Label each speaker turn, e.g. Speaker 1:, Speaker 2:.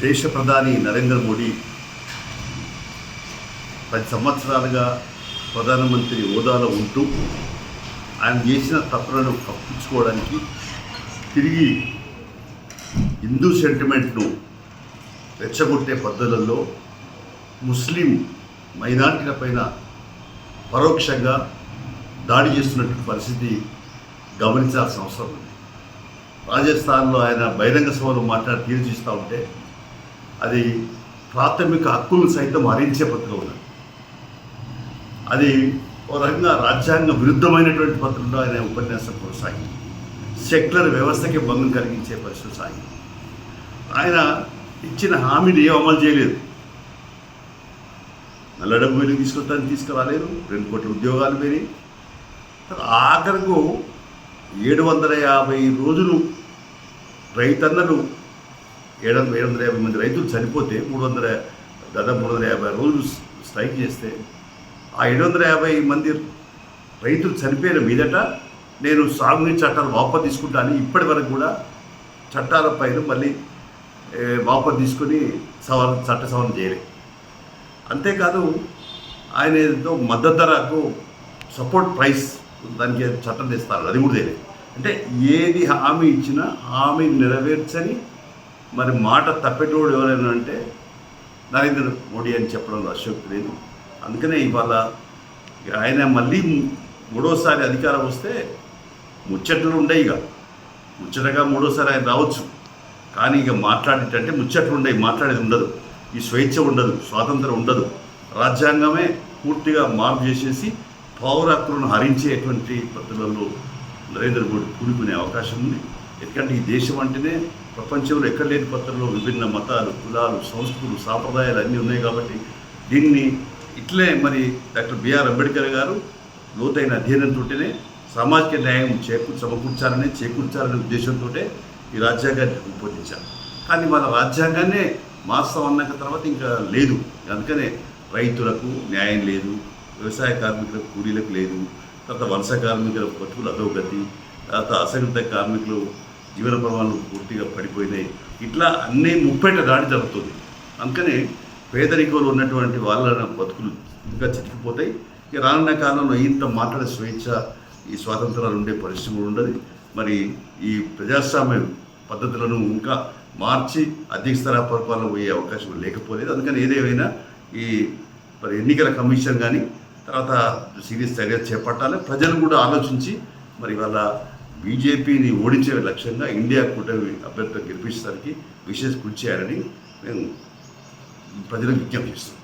Speaker 1: దేశ ప్రధాని నరేంద్ర మోడీ పది సంవత్సరాలుగా ప్రధానమంత్రి హోదాలో ఉంటూ ఆయన చేసిన తప్పులను కప్పించుకోవడానికి తిరిగి హిందూ సెంటిమెంట్ను రెచ్చగొట్టే పద్ధతులలో ముస్లిం మైనార్టీల పైన పరోక్షంగా దాడి చేస్తున్నటువంటి పరిస్థితి గమనించాల్సిన అవసరం ఉంది. రాజస్థాన్లో ఆయన బహిరంగ సభలో మాట్లాడి తీర్చిస్తూ ఉంటే అది ప్రాథమిక హక్కులు సైతం హరించే పత్రం ఉన్నది. అది ఒక రకంగా రాజ్యాంగ విరుద్ధమైనటువంటి పత్రంలో ఆయన ఉపన్యాసం కొనసాగింది. సెక్యులర్ వ్యవస్థకి భంగం కలిగించే పరిస్థితి సాగింది. ఆయన ఇచ్చిన హామీని ఏం అమలు చేయలేదు. నల్ల డబ్బు వెలుగు తీసుకొస్తాను తీసుకురాలేదు రెండు కోట్ల ఉద్యోగాలు పెరిగి ఆఖరకు ఏడు వందల యాభై రోజులు రైతన్నలు ఏడు వందల ఏడు వందల యాభై మంది రైతులు చనిపోతే మూడు వందల దాదాపు మూడు వందల యాభై రోజులు స్ట్రైక్ చేస్తే ఆ ఏడు వందల యాభై మంది రైతులు చనిపోయిన మీదట నేను సాగునీటి చట్టాలు వాపసు తీసుకుంటాను ఇప్పటి వరకు కూడా చట్టాల పైన మళ్ళీ వాపసు తీసుకొని సవరణ చట్ట సవరణ చేయలే. అంతేకాదు ఆయన ఏదో మద్దతు ధరకు సపోర్ట్ ప్రైస్ దానికి చట్టం తెస్తారు అది కూడా తెలియదు అంటే ఏది హామీ ఇచ్చినా హామీ నెరవేర్చని మరి మాట తప్పేటోడు ఎవరైనా అంటే నరేంద్ర మోడీ అని చెప్పడంలో అశోక్ లేదు. అందుకనే ఇవాళ ఇక ఆయన మళ్ళీ మూడోసారి అధికారం వస్తే ముచ్చట్లు ఉండయి ఇక. ముచ్చటగా మూడోసారి ఆయన రావచ్చు. కానీ ఇక మాట్లాడేటంటే ముచ్చట్లు ఉండయి మాట్లాడేది ఉండదు. ఈ స్వేచ్ఛ ఉండదు స్వాతంత్రం ఉండదు. రాజ్యాంగమే పూర్తిగా మార్పు చేసేసి పౌర హక్కులను హరించేటువంటి పద్ధతులలో నరేంద్ర మోడీ కూడుకునే అవకాశం ఉంది. ఎందుకంటే ఈ దేశం అంటేనే ప్రపంచంలో ఎక్కడ లేని పద్ధతుల్లో విభిన్న మతాలు కులాలు సంస్కృతులు సాంప్రదాయాలు అన్నీ ఉన్నాయి కాబట్టి దీన్ని ఇట్లే మరి డాక్టర్ బిఆర్ అంబేద్కర్ గారు లోతైన అధ్యయనంతోనే సామాజిక న్యాయం చేకూ సమకూర్చాలని చేకూర్చాలనే ఉద్దేశంతో ఈ రాజ్యాంగాన్ని రూపొందించారు. కానీ మన రాజ్యాంగాన్నే మాస్తాం అన్నాక తర్వాత ఇంకా లేదు. అందుకనే రైతులకు న్యాయం లేదు వ్యవసాయ కార్మికులకు కూలీలకు లేదు తర్వాత వలస కార్మికుల బతుకులు అధోగతి తర్వాత అసంఘటిత కార్మికులు జీవన ప్రమాణాలు పూర్తిగా పడిపోయినాయి. ఇట్లా అన్నీ ముప్పేట దాడి జరుగుతుంది. అందుకనే పేదరికంలో ఉన్నటువంటి వాళ్ళ బతుకులు ఇంకా చితికిపోతాయి. ఇక రానున్న కాలంలో ఇంత మాట్లాడే స్వేచ్ఛ ఈ స్వాతంత్రాలు ఉండే పరిస్థితి కూడా ఉండదు. మరి ఈ ప్రజాస్వామ్య పద్ధతులను ఇంకా మార్చి అధ్యక్ష స్థాయి పరిపాలన పోయే అవకాశం లేకపోలేదు. అందుకని ఏదేమైనా ఈ మరి ఎన్నికల కమిషన్ కానీ తర్వాత సీరియస్ చర్య చేపట్టాలి. ప్రజలు కూడా ఆలోచించి మరి వాళ్ళ బీజేపీని ఓడించే లక్ష్యంగా ఇండియా కూటమి అభ్యర్థులు గెలిపించడానికి విశేష కృషి చేయాలని మేము ప్రజలకు విజ్ఞప్తి చేస్తున్నాం.